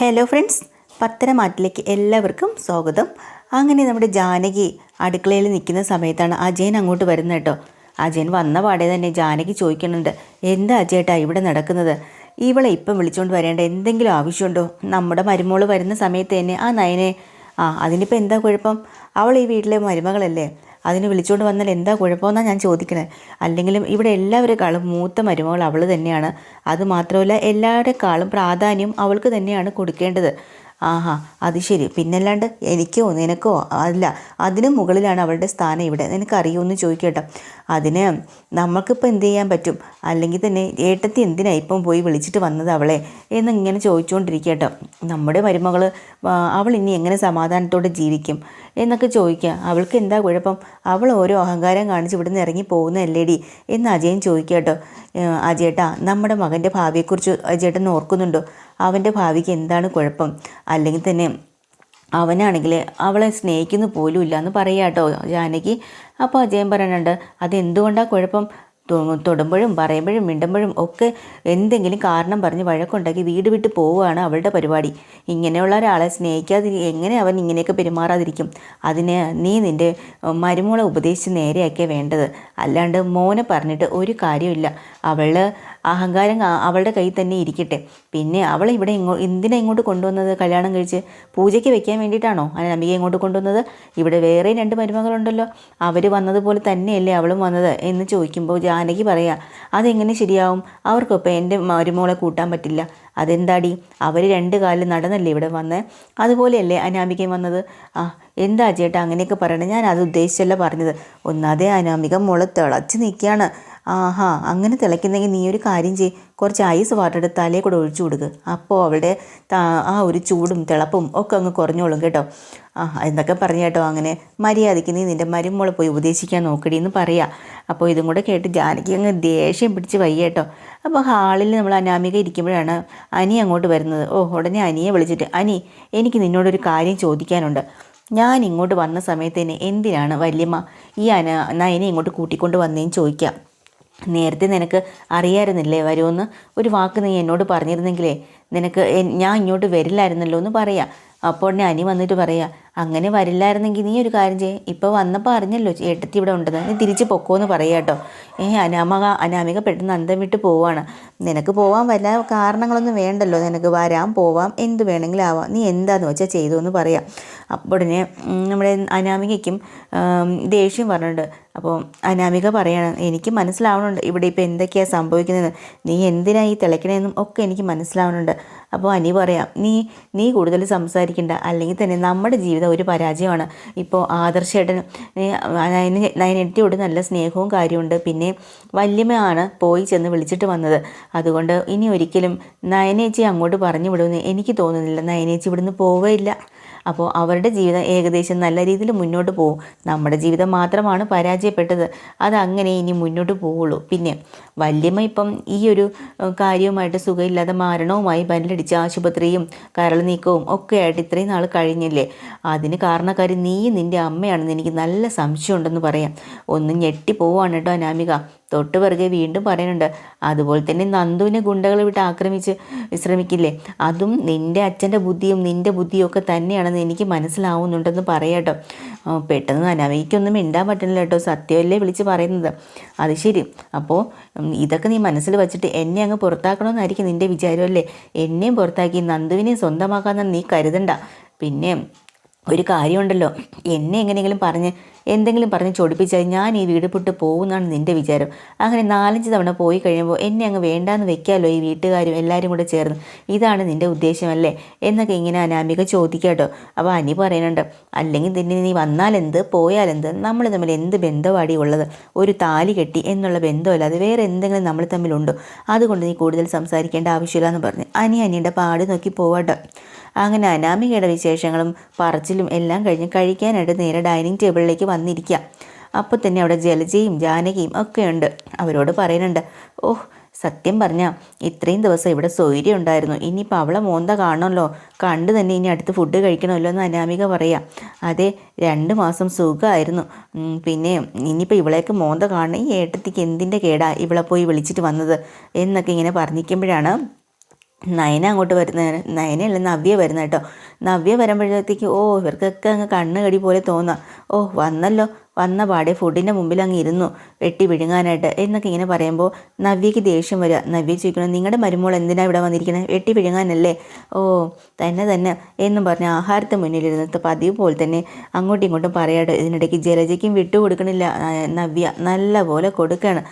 Hello friends പത്തനമാറ്റിലേക്ക് എല്ലാവർക്കും സ്വാഗതം. അങ്ങനെ നമ്മുടെ ജാനകി അടുക്കളയിൽ നിൽക്കുന്ന സമയത്താണ് അജയൻ അങ്ങോട്ട് വരുന്നത് കേട്ടോ. അജയൻ വന്ന പാടെ തന്നെ ജാനകി ചോദിക്കുന്നുണ്ട് എന്താ അജയേട്ടാ ഇവിടെ നടക്കുന്നത്? ഇവളെ ഇപ്പം വിളിച്ചുകൊണ്ട് വരേണ്ട എന്തെങ്കിലും ആവശ്യമുണ്ടോ? നമ്മുടെ മരുമോൾ വരുന്ന സമയത്ത് തന്നെ ആ നയനെ ആ അതിനിപ്പോൾ എന്താ കുഴപ്പം? അവൾ ഈ വീട്ടിലെ മരുമകളല്ലേ? അതിന് വിളിച്ചുകൊണ്ട് വന്നാൽ എന്താ കുഴപ്പമെന്നാണ് ഞാൻ ചോദിക്കുന്നത് അല്ലെങ്കിലും ഇവിടെ എല്ലാവരെക്കാളും മൂത്ത മരുമകൾ അവൾ തന്നെയാണ്. അത് മാത്രമല്ല എല്ലാവരെക്കാളും പ്രാധാന്യം അവൾക്ക് തന്നെയാണ് കൊടുക്കേണ്ടത്. ആഹാ അത് ശരി. പിന്നല്ലാണ്ട് എനിക്കോ നിനക്കോ അല്ല അതിന് മുകളിലാണ് അവളുടെ സ്ഥാനം ഇവിടെ. നിനക്കറിയുമെന്ന് ചോദിക്കട്ടെ. അതിന് നമുക്കിപ്പോൾ എന്ത് ചെയ്യാൻ പറ്റും? അല്ലെങ്കിൽ തന്നെ ഏട്ടത്തി എന്തിനാ ഇപ്പം പോയി വിളിച്ചിട്ട് വന്നത് അവളെ? എന്നിങ്ങനെ ചോദിച്ചുകൊണ്ടിരിക്കട്ടോ. നമ്മുടെ മരുമകൾ അവൾ ഇനി എങ്ങനെ സമാധാനത്തോടെ ജീവിക്കും? എന്നൊക്കെ ചോദിക്കുക. അവൾക്ക് എന്താ കുഴപ്പം? അവൾ ഓരോ അഹങ്കാരം കാണിച്ച് ഇവിടുന്ന് ഇറങ്ങി പോകുന്നതല്ലേടി? എന്ന് അജയൻ ചോദിക്കുക കേട്ടോ ചേട്ടാ നമ്മുടെ മകന്റെ ഭാവിയെക്കുറിച്ച് ചേട്ടൻ ഓർക്കുന്നുണ്ടോ? അവന്റെ ഭാവിക്ക് എന്താണ് കുഴപ്പം? അല്ലെങ്കിൽ തന്നെ അവനാണെങ്കിൽ അവളെ സ്നേഹിക്കുന്നു പോലും ഇല്ല എന്ന് പറയാം കേട്ടോ ജാനകി. അപ്പോൾ അജയൻ പറയുന്നുണ്ട് അതെന്തുകൊണ്ടാണ് കുഴപ്പം? തൊടുമ്പോഴും പറയുമ്പോഴും മിണ്ടുമ്പോഴും ഒക്കെ എന്തെങ്കിലും കാരണം പറഞ്ഞ് വഴക്കുണ്ടാക്കി വീട് വിട്ട് പോവുകയാണ് അവളുടെ പരിപാടി. ഇങ്ങനെയുള്ള ഒരാളെ സ്നേഹിക്കാതി എങ്ങനെ അവൻ ഇങ്ങനെയൊക്കെ പെരുമാറാതിരിക്കും? അതിന് നീ നിന്റെ മരുമോളെ ഉപദേശിച്ച് നേരെയൊക്കെ വേണ്ടത്. അല്ലാണ്ട് മോനെ പറഞ്ഞിട്ട് ഒരു കാര്യമില്ല അവൾ അഹങ്കാരം അവളുടെ കയ്യിൽ തന്നെ ഇരിക്കട്ടെ. പിന്നെ അവൾ ഇവിടെ ഇങ്ങോ എന്തിനാ ഇങ്ങോട്ട് കൊണ്ടുവന്നത്? കല്യാണം കഴിച്ച് പൂജയ്ക്ക് വെക്കാൻ വേണ്ടിയിട്ടാണോ? അനമ്പിക ഇങ്ങോട്ട് കൊണ്ടുവന്നത്? ഇവിടെ വേറെ രണ്ട് മരുമകളുണ്ടല്ലോ. അവർ വന്നതുപോലെ തന്നെയല്ലേ അവളും വന്നത്? എന്ന് ചോദിക്കുമ്പോൾ ജാനകി പറയാ അതെങ്ങനെ ശരിയാവും? അവർക്കൊപ്പം എന്റെ മരുമോളെ കൂട്ടാൻ പറ്റില്ല. അതെന്താടി? അവർ രണ്ട് കാലിൽ നടന്നല്ലേ ഇവിടെ വന്നത് അതുപോലെയല്ലേ അനാമികയും വന്നത്? ആ എന്താ ചേട്ടാ അങ്ങനെയൊക്കെ പറയണേ? ഞാൻ അത് ഉദ്ദേശിച്ചല്ല പറഞ്ഞത്. ഒന്നാതെ അനാമിക മുള തിളച്ച് നിൽക്കുകയാണ്. ആഹാ അങ്ങനെ തിളയ്ക്കുന്നെങ്കിൽ നീ ഒരു കാര്യം ചെയ് കുറച്ച് ഐസ് വാട്ടർ എടുത്ത് തലയിൽ കൂടെ ഒഴിച്ചു കൊടുക്ക്. അപ്പോൾ അവളുടെ ആ ഒരു ചൂടും തിളപ്പും ഒക്കെ അങ്ങ് കുറഞ്ഞോളും കേട്ടോ. ആ എന്തൊക്കെ പറഞ്ഞു കേട്ടോ അങ്ങനെ. മര്യാദയ്ക്ക് നീ നിന്റെ മരുമോളെ പോയി ഉപദേശിക്കാൻ നോക്കടി എന്ന് പറയാം. അപ്പോൾ ഇതും കൂടെ കേട്ട് ജാനകി അങ്ങ് ദേഷ്യം പിടിച്ച് വയ്യ കേട്ടോ. അപ്പോൾ ഹാളിൽ നമ്മൾ അനാമിക ഇരിക്കുമ്പോഴാണ് അനി അങ്ങോട്ട് വരുന്നത്. ഓ ഉടനെ അനിയെ വിളിച്ചിട്ട് അനി എനിക്ക് നിന്നോടൊരു കാര്യം ചോദിക്കാനുണ്ട്. ഞാൻ ഇങ്ങോട്ട് വന്ന സമയത്ത് തന്നെ എന്തിനാണ് വല്യമ്മ ഈ അന നയനെ ഇങ്ങോട്ട് കൂട്ടിക്കൊണ്ട് വന്നേന്ന് ചോദിക്കാം? നേരത്തെ നിനക്ക് അറിയായിരുന്നില്ലേ വരുമെന്ന് ഒരു വാക്ക് നീ എന്നോട് പറഞ്ഞിരുന്നെങ്കിലേ നിനക്ക് ഞാൻ ഇങ്ങോട്ട് വരില്ലായിരുന്നല്ലോ എന്ന് പറയാം. അപ്പോൾ ഞാൻ അനി വന്നിട്ട് പറയാം അങ്ങനെ വരില്ലായിരുന്നെങ്കിൽ നീ ഒരു കാര്യം ചെയ്യേ. ഇപ്പോൾ വന്നപ്പോൾ അറിഞ്ഞല്ലോ ഏട്ടത്തി ഇവിടെ ഉണ്ടെന്ന്. നീ തിരിച്ച് പൊക്കോന്ന് പറയാം കേട്ടോ. ഏ അനാമക അനാമിക പെട്ടെന്ന് അന്തം വിട്ട് പോവാണ്. നിനക്ക് പോവാൻ വല്ല കാരണങ്ങളൊന്നും വേണ്ടല്ലോ. നിനക്ക് വരാം പോവാം. എന്ത് വേണമെങ്കിലും ആവാം. നീ എന്താന്ന് വെച്ചാൽ ചെയ്തു എന്ന് പറയാം. അപ്പോൾ ഉടനെ നമ്മുടെ അനാമികയ്ക്കും ദേഷ്യം പറഞ്ഞിട്ടുണ്ട് അപ്പോൾ അനാമിക പറയണം എനിക്ക് മനസ്സിലാവണുണ്ട് ഇവിടെ ഇപ്പോൾ എന്തൊക്കെയാണ് സംഭവിക്കുന്നത് നീ എന്തിനാണ് ഈ ഒക്കെ എനിക്ക് മനസ്സിലാവണുണ്ട്. അപ്പോൾ അനി പറയാം നീ നീ കൂടുതൽ സംസാരിക്കണ്ട. അല്ലെങ്കിൽ തന്നെ നമ്മുടെ ജീവിതം ഒരു പരാജയമാണ്. ഇപ്പോൾ ആദർശേട്ടൻ നയനെട്ടിയോട് നല്ല സ്നേഹവും കാര്യമുണ്ട് പിന്നെ വല്യമ്മയാണ് പോയി ചെന്ന് വിളിച്ചിട്ട് വന്നത്. അതുകൊണ്ട് ഇനി ഒരിക്കലും നയനേച്ചി അങ്ങോട്ട് പറഞ്ഞു വിടുമെന്ന് എനിക്ക് തോന്നുന്നില്ല. നയനേച്ചി ഇവിടുന്ന് പോവുകയില്ല അപ്പോൾ അവരുടെ ജീവിതം ഏകദേശം നല്ല രീതിയിൽ മുന്നോട്ട് പോകും. നമ്മുടെ ജീവിതം മാത്രമാണ് പരാജയപ്പെട്ടത്. അതങ്ങനെ ഇനി മുന്നോട്ട് പോവുള്ളൂ പിന്നെ വല്യമ്മ ഇപ്പം ഈ ഒരു കാര്യവുമായിട്ട് സുഖമില്ലാതെ മരണവുമായി ബല്ലടിച്ച് ആശുപത്രിയും കരൾ നീക്കവും ഒക്കെ ആയിട്ട് ഇത്രയും നാൾ കഴിഞ്ഞില്ലേ? അതിന് കാരണക്കാരി നീ നിന്റെ അമ്മയാണെന്ന് എനിക്ക് നല്ല സംശയമുണ്ടെന്ന് പറയാം. ഒന്ന് ഞെട്ടി പോവാണ് കേട്ടോ അനാമിക. തൊട്ട് പിറകെ വീണ്ടും പറയുന്നുണ്ട്. അതുപോലെ തന്നെ നന്ദുവിനെ ഗുണ്ടകൾ വിട്ട് ആക്രമിച്ച് വിശ്രമിക്കില്ലേ? അതും നിന്റെ അച്ഛന്റെ ബുദ്ധിയും നിന്റെ ബുദ്ധിയും ഒക്കെ തന്നെയാണെന്ന് എനിക്ക് മനസ്സിലാവുന്നുണ്ടെന്ന് പറയാട്ടോ പെട്ടെന്ന് അനവയ്ക്കൊന്നും മിണ്ടാൻ പറ്റുന്നില്ല കേട്ടോ. സത്യമല്ലേ വിളിച്ച് പറയുന്നത്. അത് ശരി. അപ്പോൾ ഇതൊക്കെ നീ മനസ്സിൽ വെച്ചിട്ട് എന്നെ അങ്ങ് പുറത്താക്കണമെന്നായിരിക്കും നിന്റെ വിചാരമല്ലേ? എന്നെയും പുറത്താക്കി നന്ദുവിനെയും സ്വന്തമാക്കാമെന്ന് നീ കരുതണ്ട. പിന്നെ ഒരു കാര്യമുണ്ടല്ലോ. എന്നെ എങ്ങനെയെങ്കിലും പറഞ്ഞ് എന്തെങ്കിലും പറഞ്ഞ് ചൊടിപ്പിച്ചാൽ ഞാൻ ഈ വീട് പൊട്ട് പോകുന്നതാണ് നിന്റെ വിചാരം. അങ്ങനെ നാലഞ്ച് തവണ പോയി കഴിയുമ്പോൾ എന്നെ അങ്ങ് വേണ്ടാന്ന് വെക്കാമല്ലോ ഈ വീട്ടുകാരും എല്ലാവരും കൂടെ ചേർന്ന്. ഇതാണ് നിന്റെ ഉദ്ദേശമല്ലേ? എന്നൊക്കെ ഇങ്ങനെ അനാമിക ചോദിക്കാട്ടോ അപ്പോൾ അനി പറയുന്നുണ്ട് അല്ലെങ്കിൽ തന്നെ നീ വന്നാലെന്ത്? പോയാലെന്ത്? നമ്മൾ തമ്മിൽ എന്ത് ബന്ധവാടി ഉള്ളത്? ഒരു താലി കെട്ടി എന്നുള്ള ബന്ധമല്ലാതെ വേറെ എന്തെങ്കിലും നമ്മൾ തമ്മിലുണ്ടോ? അതുകൊണ്ട് നീ കൂടുതൽ സംസാരിക്കേണ്ട ആവശ്യമില്ല എന്ന് പറഞ്ഞ്. അനി അനിയുടെ പാട് നോക്കി പോവാട്ടോ അങ്ങനെ അനാമികയുടെ വിശേഷങ്ങളും പറച്ചിലും എല്ലാം കഴിഞ്ഞ് കഴിക്കാനായിട്ട് നേരെ ഡൈനിങ് ടേബിളിലേക്ക് വന്നിരിക്കുക അപ്പോൾ തന്നെ അവിടെ ജലജയും ജാനകിയും ഒക്കെ ഉണ്ട് അവരോട് പറയുന്നുണ്ട് ഓഹ് സത്യം പറഞ്ഞാൽ ഇത്രയും ദിവസം ഇവിടെ സൗകര്യം ഉണ്ടായിരുന്നു. ഇനിയിപ്പോൾ അവളെ മോന്ത കാണണമല്ലോ കണ്ട് തന്നെ ഇനി അടുത്ത് ഫുഡ് കഴിക്കണമല്ലോ എന്ന് അനാമിക പറയാം. അതെ രണ്ട് മാസം സുഖമായിരുന്നു. പിന്നെ ഇനിയിപ്പോൾ ഇവളേക്ക് മോന്ത കാണണം. ഈ ഏട്ടത്തിക്ക് എന്തിന്റെ കേടാ ഇവളെ പോയി വിളിച്ചിട്ട് വന്നത്? എന്നൊക്കെ ഇങ്ങനെ പറഞ്ഞിരിക്കുമ്പോഴാണ് നയന അങ്ങോട്ട് വരുന്ന നയനയല്ല നവ്യ വരുന്ന കേട്ടോ. നവ്യ വരുമ്പോഴത്തേക്ക് ഓ ഇവർക്കൊക്കെ അങ്ങ് കണ്ണ് കടി പോലെ തോന്നാം. ഓ വന്നല്ലോ. വന്ന പാടെ ഫുഡിന്റെ മുമ്പിൽ അങ്ങ് ഇരുന്നു. വെട്ടി വിഴുങ്ങാനായിട്ട്. എന്നൊക്കെ ഇങ്ങനെ പറയുമ്പോൾ നവ്യയ്ക്ക് ദേഷ്യം വരിക നവ്യ ചോദിക്കണം നിങ്ങളുടെ മരുമോൾ എന്തിനാണ് ഇവിടെ വന്നിരിക്കുന്നത് വെട്ടി വിഴുങ്ങാനല്ലേ? ഓ തന്നെ തന്നെ എന്നും പറഞ്ഞ് ആഹാരത്തെ മുന്നിലിരുന്നത് പതിവ് പോലെ തന്നെ അങ്ങോട്ടും ഇങ്ങോട്ടും പറയാട്ടോ. ഇതിനിടയ്ക്ക് ജലജയ്ക്കും വിട്ടുകൊടുക്കണില്ല. നവ്യ നല്ല പോലെ കൊടുക്കുകയാണ്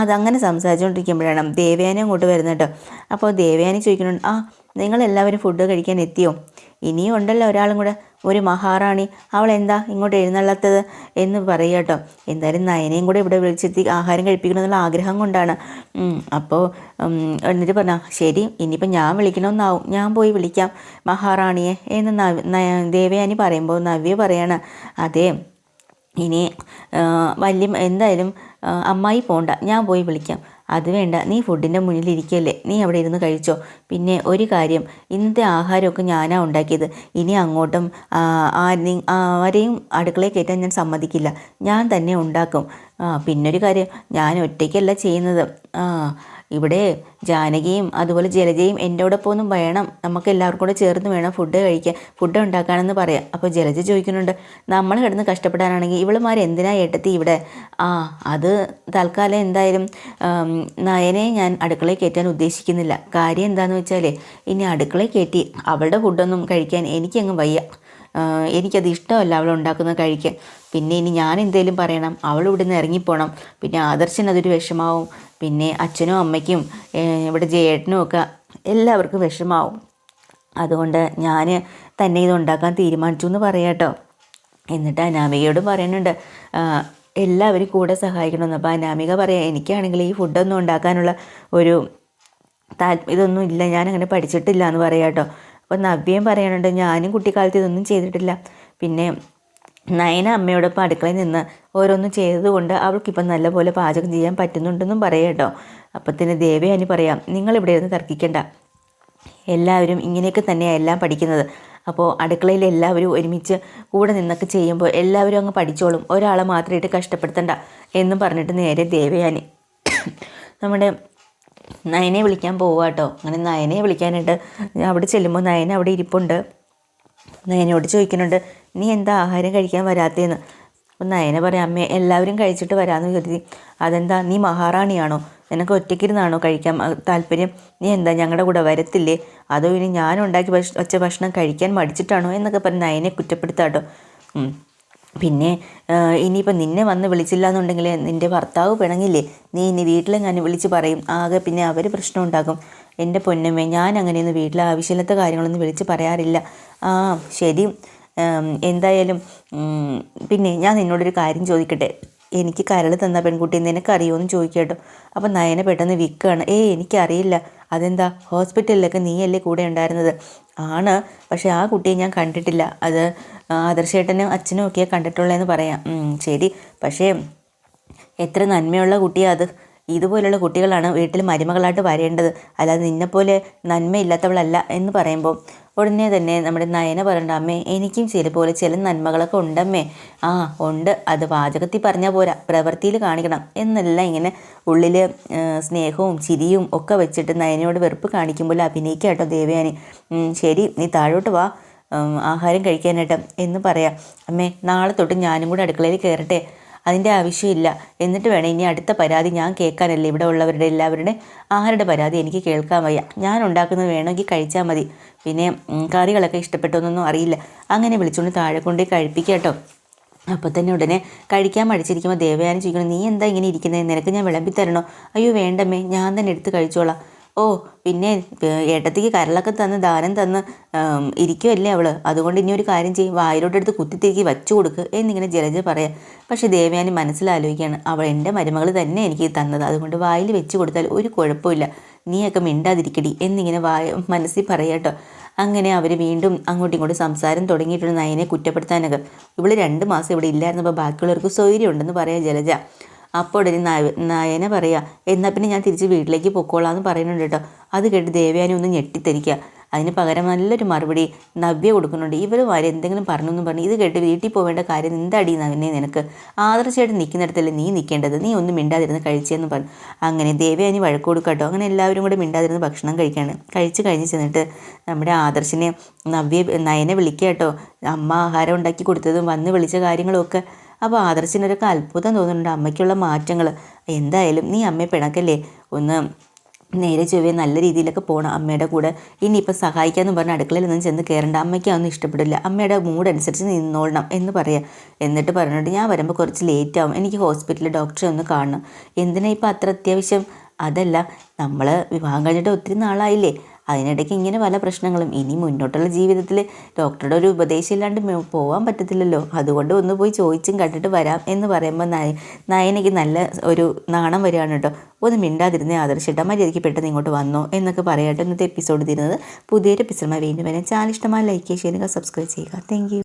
അതങ്ങനെ സംസാരിച്ചുകൊണ്ടിരിക്കുമ്പോഴാണ് ദേവയാനി അങ്ങോട്ട് വരുന്നത് അപ്പോൾ ദേവയാനി ചോദിക്കുന്നുണ്ട് ആ നിങ്ങളെല്ലാവരും ഫുഡ് കഴിക്കാൻ എത്തിയോ? ഇനിയും ഉണ്ടല്ലോ ഒരാളും കൂടെ. ഒരു മഹാറാണി. അവൾ എന്താ ഇങ്ങോട്ട് എഴുന്നള്ളത്തത് എന്ന് പറയട്ടോ എന്തായാലും നയനയും കൂടെ ഇവിടെ വിളിച്ചെത്തി ആഹാരം കഴിപ്പിക്കണമെന്നുള്ള ആഗ്രഹം കൊണ്ടാണ്. അപ്പോൾ എന്നിട്ട് പറഞ്ഞാൽ ശരി ഇനിയിപ്പോൾ ഞാൻ വിളിക്കണമെന്നാവും ഞാൻ പോയി വിളിക്കാം മഹാറാണിയെ. എന്ന് ദേവയാനി പറയുമ്പോൾ നവ്യ പറയാണ് അതെ ഇനി വലിയ എന്തായാലും അമ്മായി പോണ്ട. ഞാൻ പോയി വിളിക്കാം. അത് വേണ്ട നീ ഫുഡിന്റെ മുന്നിലിരിക്കല്ലേ നീ അവിടെ ഇരുന്ന് കഴിച്ചോ. പിന്നെ ഒരു കാര്യം ഇന്നത്തെ ആഹാരമൊക്കെ ഞാനാ ഉണ്ടാക്കിയത്. ഇനി അങ്ങോട്ടും ആരെയും ആരെയും അടുക്കളയിൽ കയറ്റാൻ ഞാൻ സമ്മതിക്കില്ല. ഞാൻ തന്നെ ഉണ്ടാക്കും. പിന്നൊരു കാര്യം ഞാൻ ഒറ്റയ്ക്കല്ല ചെയ്യുന്നത്. ഇവിടെ ജാനകിയും അതുപോലെ ജലജയും എന്റെ ഒന്നും വേണം. നമുക്ക് എല്ലാവർക്കും കൂടെ ചേർന്ന് വേണം ഫുഡ് കഴിക്കാൻ ഫുഡ് ഉണ്ടാക്കാനെന്ന് പറയാം അപ്പോൾ ജലജ ചോദിക്കുന്നുണ്ട് നമ്മൾ കിടന്ന് കഷ്ടപ്പെടാനാണെങ്കിൽ ഇവളുമാർ എന്തിനാ ഏട്ടത്തി ഇവിടെ? ആ അത് തൽക്കാലം എന്തായാലും നയനെ ഞാൻ അടുക്കളയിൽ കയറ്റാൻ ഉദ്ദേശിക്കുന്നില്ല. കാര്യം എന്താണെന്ന് വെച്ചാൽ ഇനി അടുക്കളയിൽ കയറ്റി അവളുടെ ഫുഡൊന്നും കഴിക്കാൻ എനിക്കങ്ങ് വയ്യ. എനിക്കത് ഇഷ്ടമല്ല അവൾ ഉണ്ടാക്കുന്നത് കഴിക്കാൻ. പിന്നെ ഇനി ഞാൻ എന്തേലും പറയണം അവൾ ഇവിടുന്ന് ഇറങ്ങിപ്പോണം. പിന്നെ ആദർശൻ അതൊരു വിഷമാവും. പിന്നെ അച്ഛനും അമ്മയ്ക്കും ഇവിടെ ജയേട്ടനും ഒക്കെ എല്ലാവർക്കും വിഷമാവും. അതുകൊണ്ട് ഞാൻ തന്നെ ഇത് ഉണ്ടാക്കാൻ തീരുമാനിച്ചു എന്ന് പറയാട്ടോ എന്നിട്ട് അനാമികയോടും പറയുന്നുണ്ട് എല്ലാവരും കൂടെ സഹായിക്കണമെന്ന്. അപ്പോൾ അനാമിക പറയാം എനിക്കാണെങ്കിൽ ഈ ഫുഡൊന്നും ഉണ്ടാക്കാനുള്ള ഒരു താല്പര്യം ഇതൊന്നും ഇല്ല ഞാനങ്ങനെ പഠിച്ചിട്ടില്ല എന്ന് പറയാം കേട്ടോ. അപ്പോൾ നവ്യയും പറയാനുണ്ട് ഞാനും കുട്ടിക്കാലത്ത് ഇതൊന്നും ചെയ്തിട്ടില്ല. പിന്നെ നയന അമ്മയോടൊപ്പം അടുക്കളയിൽ നിന്ന് ഓരോന്നും ചെയ്തതുകൊണ്ട് അവൾക്കിപ്പം നല്ലപോലെ പാചകം ചെയ്യാൻ പറ്റുന്നുണ്ടെന്നും പറയട്ടോ അപ്പത്തിന് ദേവയാനി പറയാം നിങ്ങളിവിടെ ഇരുന്ന് തർക്കിക്കണ്ട. എല്ലാവരും ഇങ്ങനെയൊക്കെ തന്നെയാണ് എല്ലാം പഠിക്കുന്നത്. അപ്പോൾ അടുക്കളയിൽ എല്ലാവരും ഒരുമിച്ച് കൂടെ നിന്നൊക്കെ ചെയ്യുമ്പോൾ എല്ലാവരും അങ്ങ് പഠിച്ചോളും. ഒരാളെ മാത്രമായിട്ട് കഷ്ടപ്പെടുത്തണ്ട എന്നും പറഞ്ഞിട്ട് നേരെ ദേവയാനി നമ്മുടെ നയനെ വിളിക്കാൻ പോവാട്ടോ അങ്ങനെ നയനെ വിളിക്കാനായിട്ട് അവിടെ ചെല്ലുമ്പോൾ നയന അവിടെ ഇരിപ്പുണ്ട്. നയനോട് ചോദിക്കുന്നുണ്ട് നീ എന്താ ആഹാരം കഴിക്കാൻ വരാത്തേന്ന്? അപ്പം നയന പറയാം അമ്മേ എല്ലാവരും കഴിച്ചിട്ട് വരാമെന്ന് കരുതി. അതെന്താ നീ മഹാറാണിയാണോ? നിനക്ക് ഒറ്റയ്ക്കിരുന്നാണോ കഴിക്കാൻ? താല്പര്യം? നീ എന്താ ഞങ്ങളുടെ കൂടെ വരത്തില്ലേ? അതോ ഇനി ഞാൻ ഉണ്ടാക്കി വച്ച ഭക്ഷണം കഴിക്കാൻ മടിച്ചിട്ടാണോ? എന്നൊക്കെ പറഞ്ഞ് നയനെ കുറ്റപ്പെടുത്താട്ടോ. പിന്നെ ഇനിയിപ്പോൾ നിന്നെ വന്ന് വിളിച്ചില്ല എന്നുണ്ടെങ്കിൽ നിന്റെ ഭർത്താവ് പിണങ്ങില്ലേ? നീ ഇനി വീട്ടിലെങ്ങാനും വിളിച്ച് പറയും. ആകെ പിന്നെ അവർ പ്രശ്നം ഉണ്ടാക്കും എന്റെ പൊന്നമ്മേ ഞാൻ അങ്ങനെയൊന്നും വീട്ടിലെ ആവശ്യമില്ലാത്ത കാര്യങ്ങളൊന്നും വിളിച്ച് പറയാറില്ല. ആ ശരി. എന്തായാലും പിന്നെ ഞാൻ നിന്നോടൊരു കാര്യം ചോദിക്കട്ടെ? എനിക്ക് കരൾ തന്ന പെൺകുട്ടി നിനക്കറിയോ എന്ന് ചോദിക്കട്ടോ. അപ്പം നയന പെട്ടെന്ന് വിൽക്കുകയാണ് ഏയ് എനിക്കറിയില്ല. അതെന്താ? ഹോസ്പിറ്റലിലൊക്കെ നീയല്ലേ കൂടെ ഉണ്ടായിരുന്നത്? ആണ്. പക്ഷേ ആ കുട്ടിയെ ഞാൻ കണ്ടിട്ടില്ല. അത് ആദർശേട്ടനും അച്ഛനും ഒക്കെയാണ് കണ്ടിട്ടുള്ളതെന്ന് പറയാം. ശരി. പക്ഷേ എത്ര നന്മയുള്ള കുട്ടിയാണ് അത്. ഇതുപോലുള്ള കുട്ടികളാണ് വീട്ടിൽ മരുമകളായിട്ട് വരേണ്ടത്. അല്ലാതെ നിന്നെപ്പോലെ നന്മയില്ലാത്തവളല്ല എന്ന് പറയുമ്പോൾ ഉടനെ തന്നെ നമ്മുടെ നയന പറയണ്ട അമ്മേ എനിക്കും ചില പോലെ ചില നന്മകളൊക്കെ ഉണ്ടമ്മേ. ആ ഉണ്ട്. അത് വാചകത്തിൽ പറഞ്ഞാൽ പോരാ. പ്രവൃത്തിയിൽ കാണിക്കണം. എന്നെല്ലാം ഇങ്ങനെ ഉള്ളിൽ സ്നേഹവും ചിരിയും ഒക്കെ വെച്ചിട്ട് നയനയോട് വെറുപ്പ് കാണിക്കുമ്പോൾ അഭിനയിക്കുക കേട്ടോ ദേവയാനി. ശരി. നീ താഴോട്ട് വാ. ആഹാരം കഴിക്കാനായിട്ട്. എന്ന് പറയാം. അമ്മേ നാളെ തൊട്ട് ഞാനും കൂടെ അടുക്കളയിൽ കയറട്ടെ. അതിന്റെ ആവശ്യമില്ല. എന്നിട്ട് വേണം ഇനി അടുത്ത പരാതി ഞാൻ കേൾക്കാനല്ലേ ഇവിടെ ഉള്ളവരുടെ എല്ലാവരുടെ ആരുടെ പരാതി എനിക്ക് കേൾക്കാൻ വയ്യ. ഞാൻ ഉണ്ടാക്കുന്നത് വേണമെങ്കിൽ കഴിച്ചാൽ മതി. പിന്നെ കറികളൊക്കെ ഇഷ്ടപ്പെട്ടൊന്നും അറിയില്ല. അങ്ങനെ വിളിച്ചുകൊണ്ട് താഴെ കൊണ്ടേ കഴിപ്പിക്കട്ടോ അപ്പോൾ തന്നെ ഉടനെ കഴിക്കാൻ മടിച്ചിരിക്കുമ്പോൾ ദേവയാനി ചോദിക്കണം നീ എന്താ ഇങ്ങനെ ഇരിക്കുന്നത് നിനക്ക് ഞാൻ വിളമ്പി തരണോ അയ്യോ വേണ്ടമ്മേ ഞാൻ തന്നെ എടുത്ത് കഴിച്ചോളാം. ഓ പിന്നെ ഏട്ടത്തിക്ക് കരളൊക്കെ തന്ന് ദാനം തന്ന് ഇരിക്കുമല്ലേ അവൾ അതുകൊണ്ട് ഇനി ഒരു കാര്യം ചെയ്യും വായിലോട്ടെടുത്ത് കുത്തിത്തിരിക്കി വച്ചു കൊടുക്ക് എന്നിങ്ങനെ ജലജ പറയാം. പക്ഷേ ദേവയാനി മനസ്സിലാലോചിക്കുകയാണ് അവൾ എന്റെ മരുമകൾ തന്നെ എനിക്ക് തന്നത്. അതുകൊണ്ട് വായിൽ വെച്ച് കൊടുത്താൽ ഒരു കുഴപ്പമില്ല നീയൊക്കെ മിണ്ടാതിരിക്കടി എന്നിങ്ങനെ വായ മനസ്സിൽ പറയാട്ടോ അങ്ങനെ അവർ വീണ്ടും അങ്ങോട്ടും ഇങ്ങോട്ടും സംസാരം തുടങ്ങിയിട്ടുണ്ട് നയനെ കുറ്റപ്പെടുത്താനൊക്കെ. ഇവൾ രണ്ട് മാസം ഇവിടെ ഇല്ലായിരുന്നപ്പോൾ ബാക്കിയുള്ളവർക്ക് സൗകര്യം ഉണ്ടെന്ന് പറയാം ജലജ. അപ്പോൾ ഉടനെ നയന പറയുക എന്നാൽ പിന്നെ ഞാൻ തിരിച്ച് വീട്ടിലേക്ക് പൊക്കോളാം എന്ന് പറയുന്നുണ്ട് കേട്ടോ. അത് കേട്ട് ദേവയാനി ഒന്ന് ഞെട്ടിത്തെരിക്കുക അതിന് പകരം നല്ലൊരു മറുപടി നവ്യ കൊടുക്കുന്നുണ്ട്. ഇവർ വരെ എന്തെങ്കിലും പറഞ്ഞെന്നും പറഞ്ഞ് ഇത് കേട്ട് വീട്ടിൽ പോവേണ്ട കാര്യം എന്താടി നവനെ നിനക്ക്? ആദർശമായിട്ട് നിൽക്കുന്നിടത്തല്ലേ നീ നിൽക്കേണ്ടത്? നീ ഒന്നും മിണ്ടാതിരുന്ന് കഴിച്ചെന്ന് പറഞ്ഞു. അങ്ങനെ ദേവയാനി വഴക്ക് കൊടുക്കട്ടോ അങ്ങനെ എല്ലാവരും കൂടെ മിണ്ടാതിരുന്ന് ഭക്ഷണം കഴിക്കുകയാണ് കഴിച്ച് കഴിഞ്ഞ് ചെന്നിട്ട് നമ്മുടെ ആദർശിനെ നവ്യ നയനെ വിളിക്കുക കേട്ടോ. അമ്മ ആഹാരം ഉണ്ടാക്കി കൊടുത്തതും വന്ന് വിളിച്ച കാര്യങ്ങളൊക്കെ അപ്പോൾ ആദർശിനൊരൊക്കെ അത്ഭുതം തോന്നുന്നുണ്ട്. അമ്മയ്ക്കുള്ള മാറ്റങ്ങൾ എന്തായാലും നീ അമ്മയെ പിണക്കല്ലേ? ഒന്ന് നേരെ ചൊവ്വേ നല്ല രീതിയിലൊക്കെ പോകണം അമ്മയുടെ കൂടെ. ഇനിയിപ്പോൾ സഹായിക്കാമെന്ന് പറഞ്ഞ് അടുക്കളയിൽ നിന്ന് ചെന്ന് കയറേണ്ട അമ്മയ്ക്ക് അതൊന്നും ഇഷ്ടപ്പെടില്ല. അമ്മയുടെ മൂഡ് അനുസരിച്ച് നിന്നോളണം എന്ന് പറയാം. എന്നിട്ട് പറഞ്ഞിട്ട് ഞാൻ വരുമ്പോൾ കുറച്ച് ലേറ്റ് ആവും. എനിക്ക് ഹോസ്പിറ്റലിൽ ഡോക്ടറെ ഒന്ന് കാണണം. എന്തിനാ ഇപ്പോൾ അത്ര അത്യാവശ്യം? അതല്ല നമ്മൾ വിവാഹം കഴിഞ്ഞിട്ട് ഒത്തിരി നാളായില്ലേ? അതിനിടയ്ക്ക് ഇങ്ങനെ പല പ്രശ്നങ്ങളും. ഇനി മുന്നോട്ടുള്ള ജീവിതത്തിൽ ഡോക്ടറുടെ ഒരു ഉപദേശം ഇല്ലാണ്ട് പോകാൻ പറ്റത്തില്ലല്ലോ. അതുകൊണ്ട് ഒന്ന് പോയി ചോദിച്ചും കണ്ടിട്ട് വരാം എന്ന് പറയുമ്പോൾ നയ നയനയ്ക്ക് നല്ല ഒരു നാണം വരികയാണ് കേട്ടോ. ഒന്ന് മിണ്ടാതിരുന്ന ആദർശിട്ട മര്യാദയ്ക്ക് പെട്ടെന്ന് ഇങ്ങോട്ട് വന്നോ എന്നൊക്കെ പറയട്ടെ ഇന്നത്തെ എപ്പിസോഡ് തരുന്നത് പുതിയൊരു എപ്പിസോഡുമായി വീണ്ടും വരാം. ചാനൽ ഇഷ്ടമായി ലൈക്ക് ചെയ്യുക സബ്സ്ക്രൈബ് ചെയ്യുക. താങ്ക്